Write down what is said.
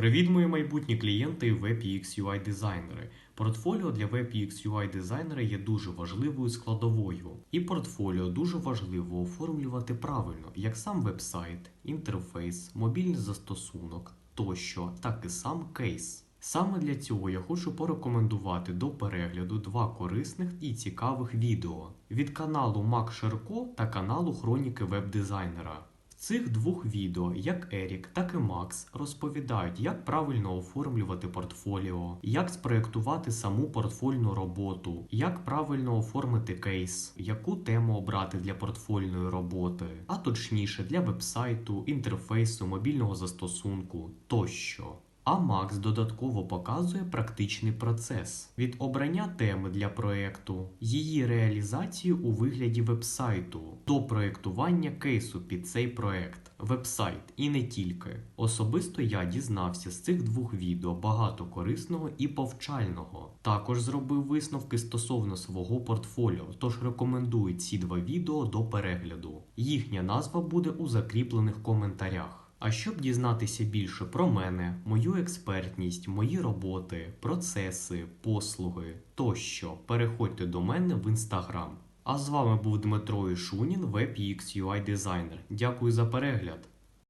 Привіт, мої майбутні клієнти WebUX UI дизайнери. Портфоліо для WebUX UI дизайнера є дуже важливою складовою, і портфоліо дуже важливо оформлювати правильно, як сам вебсайт, інтерфейс, мобільний застосунок тощо, так і сам кейс. Саме для цього я хочу порекомендувати до перегляду два корисних і цікавих відео від каналу Мак Шерко та каналу Хроніки веб-дизайнера. Цих двох відео як Ерік, так і Макс розповідають, як правильно оформлювати портфоліо, як спроєктувати саму портфольну роботу, як правильно оформити кейс, яку тему обрати для портфольної роботи, а точніше для вебсайту, інтерфейсу, мобільного застосунку тощо. А Макс додатково показує практичний процес від обрання теми для проекту, її реалізацію у вигляді вебсайту до проектування кейсу під цей проект, вебсайт і не тільки. Особисто я дізнався з цих двох відео багато корисного і повчального. Також зробив висновки стосовно свого портфоліо, тож рекомендую ці два відео до перегляду. Їхня назва буде у закріплених коментарях. А щоб дізнатися більше про мене, мою експертність, мої роботи, процеси, послуги тощо, переходьте до мене в інстаграм. А з вами був Дмитро Ішунін, WebX UI дизайнер. Дякую за перегляд.